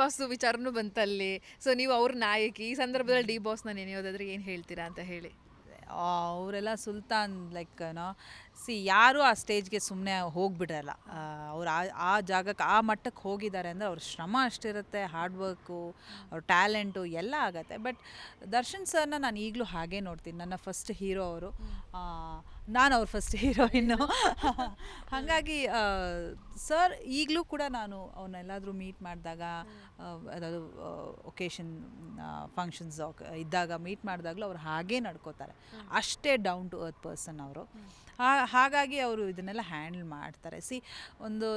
Boss ವಿಚಾರನೂ ಬಂತಲ್ಲಿ. So ನೀವು ಅವ್ರ ನಾಯಕಿ, ಈ ಸಂದರ್ಭದಲ್ಲಿ ಡಿ ಬಾಸ್ನ ನೆನೆಯೋದಾದ್ರೆ ಏನು ಹೇಳ್ತೀರಾ ಅಂತ ಹೇಳಿ. ಅವರೆಲ್ಲ ಸುಲ್ತಾನ್ ಲೈಕ್ ನೋ ಸಿ ಯಾರೂ ಆ ಸ್ಟೇಜ್ಗೆ ಸುಮ್ಮನೆ ಹೋಗ್ಬಿಡಲ್ಲ ಅವ್ರು ಆ ಆ ಜಾಗಕ್ಕೆ ಆ ಮಟ್ಟಕ್ಕೆ ಹೋಗಿದ್ದಾರೆ ಅಂದರೆ ಅವ್ರ ಶ್ರಮ ಅಷ್ಟಿರುತ್ತೆ ಹಾರ್ಡ್ ವರ್ಕು ಅವ್ರ ಟ್ಯಾಲೆಂಟು ಎಲ್ಲ ಆಗತ್ತೆ. ಬಟ್ ದರ್ಶನ್ ಸರ್ನ ನಾನು ಈಗಲೂ ಹಾಗೆ ನೋಡ್ತೀನಿ. ನನ್ನ ಫಸ್ಟ್ ಹೀರೋ ಅವರು. ನಾನು ಅವ್ರ ಫಸ್ಟ್ ಹೀರೋಯಿನ್ನು. ಹಾಗಾಗಿ ಸರ್ ಈಗಲೂ ಕೂಡ ನಾನು ಅವನ್ನೆಲ್ಲಾದರೂ ಮೀಟ್ ಮಾಡಿದಾಗ ಅದಾದ್ರು ಒಕೇಶನ್ ಫಂಕ್ಷನ್ಸ್ ಇದ್ದಾಗ ಮೀಟ್ ಮಾಡಿದಾಗಲೂ ಅವ್ರು ಹಾಗೇ ನಡ್ಕೋತಾರೆ. ಅಷ್ಟೇ ಡೌನ್ ಟು ಅರ್ತ್ ಪರ್ಸನ್ ಅವರು. ಹಾಗಾಗಿ ಅವರು ಇದನ್ನೆಲ್ಲ ಹ್ಯಾಂಡಲ್ ಮಾಡ್ತಾರೆ. ಸಿ ಒಂದು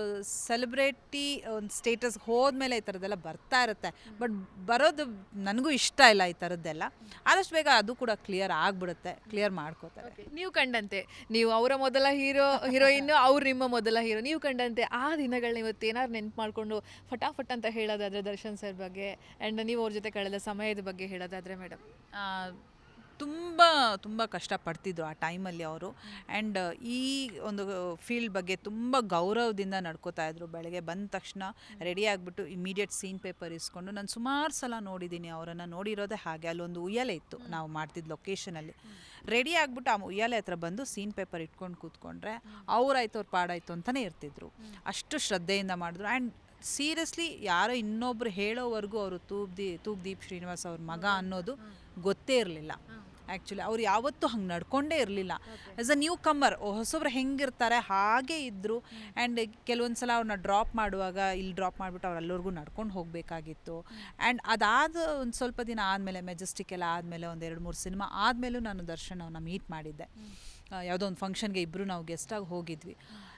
ಸೆಲೆಬ್ರಿಟಿ ಒಂದು ಸ್ಟೇಟಸ್ ಹೋದ್ಮೇಲೆ ಈ ಥರದ್ದೆಲ್ಲ ಬರ್ತಾ ಇರುತ್ತೆ. ಬಟ್ ಬರೋದು ನನಗೂ ಇಷ್ಟ ಇಲ್ಲ ಈ ಥರದ್ದೆಲ್ಲ ಆದಷ್ಟು ಬೇಗ ಅದು ಕೂಡ ಕ್ಲಿಯರ್ ಆಗಿಬಿಡುತ್ತೆ ಕ್ಲಿಯರ್ ಮಾಡ್ಕೋತಾರೆ. ನೀವು ಕಂಡಂತೆ? ನೀವು ಅವರ ಮೊದಲ ಹೀರೋ, ಹೀರೋಯಿನ್, ಅವ್ರು ನಿಮ್ಮ ಮೊದಲ ಹೀರೋ. ನೀವು ಕಂಡಂತೆ ಆ ದಿನಗಳನ್ನ ಇವತ್ತು ಏನಾದ್ರು ನೆನ್ಪು ಮಾಡಿಕೊಂಡು ಫಟಾಫಟ್ ಅಂತ ಹೇಳೋದಾದ್ರೆ ದರ್ಶನ್ ಸರ್ ಬಗ್ಗೆ ಆ್ಯಂಡ್ ನೀವು ಅವ್ರ ಜೊತೆ ಕಳೆದ ಸಮಯದ ಬಗ್ಗೆ ಹೇಳೋದಾದ್ರೆ ಮೇಡಮ್. ತುಂಬ ತುಂಬ ಕಷ್ಟಪಡ್ತಿದ್ರು ಆ ಟೈಮಲ್ಲಿ ಅವರು. ಆ್ಯಂಡ್ ಈ ಒಂದು ಫೀಲ್ಡ್ ಬಗ್ಗೆ ತುಂಬ ಗೌರವದಿಂದ ನಡ್ಕೋತಾ ಇದ್ರು. ಬೆಳಗ್ಗೆ ಬಂದ ತಕ್ಷಣ ರೆಡಿ ಆಗಿಬಿಟ್ಟು ಇಮಿಡಿಯೇಟ್ ಸೀನ್ ಪೇಪರ್ ಇಸ್ಕೊಂಡು ನಾನು ಸುಮಾರು ಸಲ ನೋಡಿದ್ದೀನಿ ಅವರನ್ನು. ನೋಡಿರೋದೇ ಹಾಗೆ. ಅಲ್ಲೊಂದು ಉಯ್ಯಾಲೆ ಇತ್ತು ನಾವು ಮಾಡ್ತಿದ್ದ ಲೊಕೇಶನಲ್ಲಿ ರೆಡಿ ಆಗಿಬಿಟ್ಟು ಆ ಉಯ್ಯಾಲೆ ಹತ್ರ ಬಂದು ಸೀನ್ ಪೇಪರ್ ಇಟ್ಕೊಂಡು ಕೂತ್ಕೊಂಡ್ರೆ ಅವ್ರಾಯ್ತು ಅವ್ರ ಪಾಡಾಯ್ತು ಅಂತಲೇ ಇರ್ತಿದ್ರು. ಅಷ್ಟು ಶ್ರದ್ಧೆಯಿಂದ ಮಾಡಿದ್ರು. ಆ್ಯಂಡ್ ಸೀರಿಯಸ್ಲಿ ಯಾರೋ ಇನ್ನೊಬ್ರು ಹೇಳೋವರೆಗೂ ಅವರು ತೂಬ್ದಿ ತೂಗ್ದೀಪ್ ಶ್ರೀನಿವಾಸ್ ಅವ್ರ ಮಗ ಅನ್ನೋದು ಗೊತ್ತೇ ಇರಲಿಲ್ಲ. ಆ್ಯಕ್ಚುಲಿ ಅವ್ರು ಯಾವತ್ತೂ ಹಂಗೆ ನಡ್ಕೊಂಡೇ ಇರಲಿಲ್ಲ. ಆ್ಯಸ್ ಅ ನ್ಯೂ ಕಮ್ಮರ್ ಹೊಸಬ್ರು ಹೆಂಗಿರ್ತಾರೆ ಹಾಗೇ ಇದ್ದರು ಆ್ಯಂಡ್ ಕೆಲವೊಂದು ಸಲ ಅವ್ರನ್ನ ಡ್ರಾಪ್ ಮಾಡುವಾಗ ಇಲ್ಲಿ ಡ್ರಾಪ್ ಮಾಡಿಬಿಟ್ಟು ಅವ್ರು ನಡ್ಕೊಂಡು ಹೋಗಬೇಕಾಗಿತ್ತು. ಆ್ಯಂಡ್ ಅದಾದ ಒಂದು ಸ್ವಲ್ಪ ದಿನ ಆದಮೇಲೆ ಮೆಜೆಸ್ಟಿಕ್ ಎಲ್ಲ ಆದಮೇಲೆ ಒಂದು ಎರಡು ಮೂರು ಸಿನಿಮಾ ಆದಮೇಲೂ ನಾನು ದರ್ಶನ್ ಅವ್ರನ್ನ ಮೀಟ್ ಮಾಡಿದ್ದೆ. ಯಾವುದೋ ಒಂದು ಫಂಕ್ಷನ್ಗೆ ಇಬ್ಬರು ನಾವು ಗೆಸ್ಟಾಗಿ ಹೋಗಿದ್ವಿ.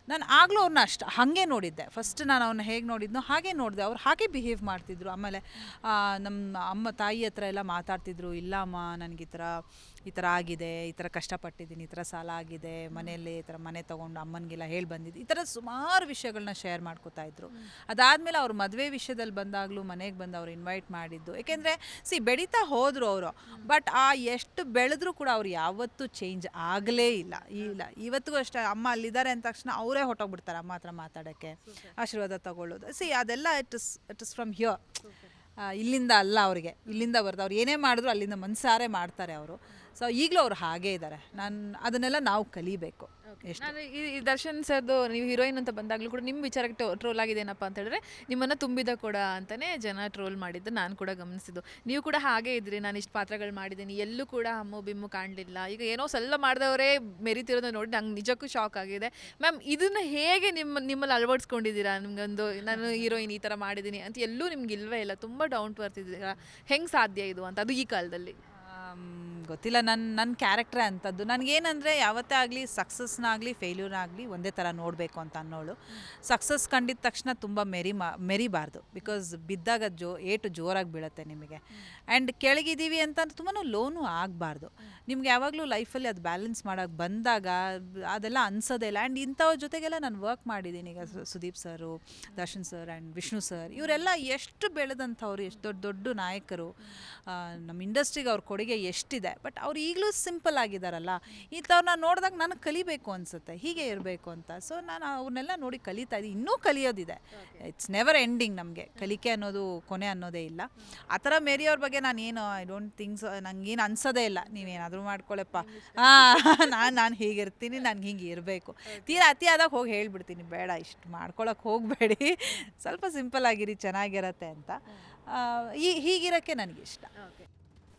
ನಾನು ಆಗಲೂ ಅವ್ರನ್ನ ಅಷ್ಟು ಹಾಗೆ ನೋಡಿದ್ದೆ. ಫಸ್ಟ್ ನಾನು ಅವ್ರನ್ನ ಹೇಗೆ ನೋಡಿದ್ನೋ ಹಾಗೆ ನೋಡಿದೆ. ಅವ್ರು ಹಾಗೆ ಬಿಹೇವ್ ಮಾಡ್ತಿದ್ರು. ಆಮೇಲೆ ನಮ್ಮ ಅಮ್ಮ ತಾಯಿ ಹತ್ರ ಎಲ್ಲ ಮಾತಾಡ್ತಿದ್ರು, ಇಲ್ಲಮ್ಮ, ನನಗೆ ಈ ಥರ ಈ ಥರ ಆಗಿದೆ ಈ ಥರ ಕಷ್ಟಪಟ್ಟಿದ್ದೀನಿ ಈ ಥರ ಸಾಲ ಆಗಿದೆ ಮನೆಯಲ್ಲಿ ಈ ಥರ ಮನೆ ತೊಗೊಂಡು ಅಮ್ಮನಿಗೆಲ್ಲ ಹೇಳಿ ಬಂದಿದ್ದು ಈ ಥರ ಸುಮಾರು ವಿಷಯಗಳನ್ನ ಶೇರ್ ಮಾಡ್ಕೋತಾ ಇದ್ರು. ಅದಾದಮೇಲೆ ಅವ್ರ ಮದುವೆ ವಿಷಯದಲ್ಲಿ ಬಂದಾಗಲೂ ಮನೆಗೆ ಬಂದು ಅವ್ರು ಇನ್ವೈಟ್ ಮಾಡಿದ್ದು. ಏಕೆಂದರೆ ಸಿ ಬೆಳೀತಾ ಹೋದರು ಅವರು ಬಟ್ ಆ ಎಷ್ಟು ಬೆಳೆದ್ರೂ ಕೂಡ ಅವ್ರು ಯಾವತ್ತೂ ಚೇಂಜ್ ಆಗಲೇ ಇಲ್ಲ ಇಲ್ಲ. ಇವತ್ತಿಗೂ ಅಷ್ಟೇ ಅಮ್ಮ ಅಲ್ಲಿದ್ದಾರೆ ಅಂದ ತಕ್ಷಣ ಅವರೇ ಹೊಟ್ಟೋಗ್ಬಿಡ್ತಾರೆ ಅಮ್ಮ ಹತ್ರ ಮಾತಾಡೋಕ್ಕೆ. ಆಶೀರ್ವಾದ ತಗೊಳ್ಳೋದು. ಸಿ ಅದೆಲ್ಲ it is it is from here ಇಲ್ಲಿಂದ ಅಲ್ಲ ಅವರಿಗೆ ಇಲ್ಲಿಂದ ಬರ್ದು ಅವ್ರು ಏನೇ ಮಾಡಿದ್ರು ಅಲ್ಲಿಂದ ಮನ್ಸಾರೆ ಮಾಡ್ತಾರೆ ಅವರು. ಸೊ ಈಗಲೂ ಅವ್ರು ಹಾಗೇ ಇದ್ದಾರೆ ನಾನು ಅದನ್ನೆಲ್ಲ ನಾವು ಕಲಿಬೇಕು. ಎಷ್ಟು ನಾನು ಈ ಈ ದರ್ಶನ್ ಸರ್ದು ನೀವು ಹೀರೋಯಿನ್ ಅಂತ ಬಂದಾಗಲೂ ಕೂಡ ನಿಮ್ಮ ವಿಚಾರಕ್ಕೆ ಟ್ರೋಲ್ ಆಗಿದೆ ಏನಪ್ಪ ಅಂತ ಹೇಳಿದ್ರೆ ನಿಮ್ಮನ್ನು ತುಂಬಿದ ಕೂಡ ಅಂತಲೇ ಜನ ಟ್ರೋಲ್ ಮಾಡಿದ್ದು ನಾನು ಕೂಡ ಗಮನಿಸಿದ್ದು. ನೀವು ಕೂಡ ಹಾಗೆ ಇದ್ರಿ ನಾನು ಇಷ್ಟು ಪಾತ್ರಗಳು ಮಾಡಿದ್ದೀನಿ ಎಲ್ಲೂ ಕೂಡ ಅಮ್ಮು ಬಿಮ್ಮು ಕಾಣಲಿಲ್ಲ. ಈಗ ಏನೋ ಸಲ್ಲ ಮಾಡಿದವರೇ ಮೆರಿತಿರೋದನ್ನ ನೋಡಿ ನಂಗೆ ನಿಜಕ್ಕೂ ಶಾಕ್ ಆಗಿದೆ. ಮ್ಯಾಮ್ ಇದನ್ನ ಹೇಗೆ ನಿಮ್ಮ ನಿಮ್ಮಲ್ಲಿ ಅಳವಡಿಸ್ಕೊಂಡಿದ್ದೀರಾ? ನಿಮ್ಗೊಂದು ನಾನು ಹೀರೋಯಿನ್ ಈ ಥರ ಮಾಡಿದ್ದೀನಿ ಅಂತ ಎಲ್ಲೂ ನಿಮ್ಗೆ ಇಲ್ವೇ ಇಲ್ಲ ತುಂಬ ಡೌನ್ ಟು ಬರ್ತಿದ್ದೀರಾ ಹೆಂಗೆ ಸಾಧ್ಯ ಇದು ಅಂತ ಅದು ಈ ಕಾಲದಲ್ಲಿ? ಗೊತ್ತಿಲ್ಲ. ನನ್ನ ನನ್ನ ಕ್ಯಾರೆಕ್ಟ್ರೇ ಅಂಥದ್ದು. ನನಗೇನಂದರೆ ಯಾವತ್ತೇ ಆಗಲಿ ಸಕ್ಸಸ್ನಾಗಲಿ ಫೇಲ್ಯೂರ್ನಾಗಲಿ ಒಂದೇ ಥರ ನೋಡಬೇಕು ಅಂತ ಅನ್ನೋಳು. ಸಕ್ಸಸ್ ಕಂಡಿದ ತಕ್ಷಣ ತುಂಬ ಮೆರಿ ಮಾ, ಮೆರಿಬಾರ್ದು. ಬಿಕಾಸ್ ಬಿದ್ದಾಗ ಜೋ, ಏಟು ಜೋರಾಗಿ ಬೀಳುತ್ತೆ ನಿಮಗೆ. ಆ್ಯಂಡ್ ಕೆಳಗಿದ್ದೀವಿ ಅಂತ ತುಂಬಾ ಲೋನು ಆಗಬಾರ್ದು. ನಿಮ್ಗೆ ಯಾವಾಗಲೂ ಲೈಫಲ್ಲಿ ಅದು ಬ್ಯಾಲೆನ್ಸ್ ಮಾಡೋಕ್ಕೆ ಬಂದಾಗ ಅದೆಲ್ಲ ಅನ್ಸೋದೇ ಇಲ್ಲ. ಆ್ಯಂಡ್ ಇಂಥವ್ರ ಜೊತೆಗೆಲ್ಲ ನಾನು ವರ್ಕ್ ಮಾಡಿದ್ದೀನಿ ಈಗ Sudeep sir Darshan sir and Vishnu sir ಇವರೆಲ್ಲ ಎಷ್ಟು ಬೆಳೆದಂಥವ್ರು, ಎಷ್ಟು ದೊಡ್ಡ ದೊಡ್ಡ ನಾಯಕರು ನಮ್ಮ ಇಂಡಸ್ಟ್ರಿಗೆ ಅವ್ರ ಕೊಡುಗೆ ಎಷ್ಟಿದೆ. ಬಟ್ ಅವ್ರು ಈಗಲೂ ಸಿಂಪಲ್ ಆಗಿದ್ದಾರಲ್ಲ. ಇಂಥವ್ರನ್ನ ನೋಡಿದಾಗ ನನಗೆ ಕಲಿಬೇಕು ಅನಿಸುತ್ತೆ. ಹೀಗೆ ಇರಬೇಕು ಅಂತ. ಸೊ ನಾನು ಅವ್ರನ್ನೆಲ್ಲ ನೋಡಿ ಕಲಿತಾ ಇದ್ದೀನಿ. ಇನ್ನೂ ಕಲಿಯೋದಿದೆ. ಇಟ್ಸ್ ನೆವರ್ ಎಂಡಿಂಗ್ ನಮಗೆ. ಕಲಿಕೆ ಅನ್ನೋದು ಕೊನೆ ಅನ್ನೋದೇ ಇಲ್ಲ. ಆ ಥರ ಮೇರಿಯವ್ರ ಬಗ್ಗೆ ನಾನು ಏನು ಐ ಡೋಂಟ್ ಥಿಂಕ್ಸ್ ನಂಗೇನು ಅನ್ಸೋದೇ ಇಲ್ಲ. ನೀವೇನಾದರೂ ಮಾಡ್ಕೊಳ್ಳಪ್ಪ ಹಾಂ ನಾನು ನಾನು ಹೀಗಿರ್ತೀನಿ. ನನಗೆ ಹಿಂಗೆ ಇರಬೇಕು. ತೀರಾ ಅತಿಯಾದಾಗ ಹೋಗಿ ಹೇಳ್ಬಿಡ್ತೀನಿ. ಬೇಡ ಇಷ್ಟು ಮಾಡ್ಕೊಳಕ್ಕೆ ಹೋಗಬೇಡಿ. ಸ್ವಲ್ಪ ಸಿಂಪಲ್ ಆಗಿರಿ ಚೆನ್ನಾಗಿರತ್ತೆ ಅಂತ. ಈ ಹೀಗಿರೋಕ್ಕೆ ನನಗಿಷ್ಟ.